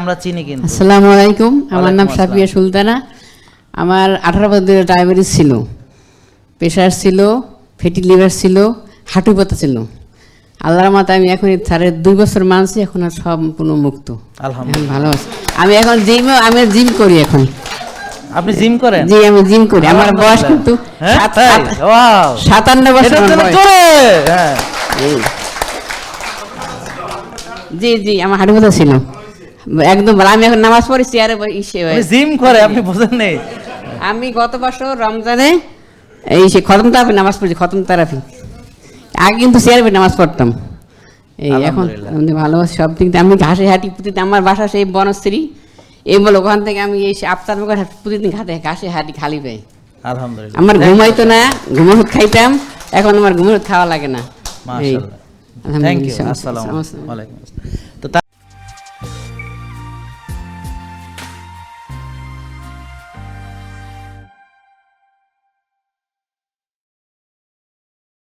আমরা চিনি কিন্তু। আসসালামু আলাইকুম। আমার নাম সাফিয়া সুলতানা। আমার আঠারো বছর ডায়াবেটিস ছিল। প্রেশার ছিল ফ্যাটি লিভার ছিল হাঁটু ব্যথা ছিল। আল্লাহর মাতে আমি এখন স্যারের দুই বছর মানছি এখন আর সম্পূর্ণ মুক্ত। আলহামদুলিল্লাহ। ভালো আছি। আমি এখন জিমে আমি জিম করি এখন। আপনি জিম করেন? জি আমি জিম করি। আমার বয়স কিন্তু হ্যাঁ? সাতান্ন বছর! হ্যাঁ। জি জি আমার হাঁটু ব্যথা ছিল। একদম আমি এখন নামাজ পড়ি চেয়ারে ইসে জিম করে আপনি বোঝেন নেই। আমি গত বছর রমজানে এই সে খতম তারাফি নামাজ পড়ছি খতম তারাফি। আগে কিন্তু চেয়ারে নামাজ পড়তাম। এই এখন আমি ভালো সব দিক দিয়ে আমি ঘাসে হাঁটি প্রতিদিন আমার বাসা সেই বনশ্রী এই বলে ওখান থেকে আমি এই সে আফতার বকার প্রতিদিন ঘাটে ঘাসে হাঁটি খালি পাই আলহামদুলিল্লাহ। আমার ঘুমাইতো না ঘুমের ওষুধ খাইতাম এখন আমার ঘুমের খাওয়া লাগে না। থ্যাংক ইউ আসসালামু আসসালামু আলাইকুম।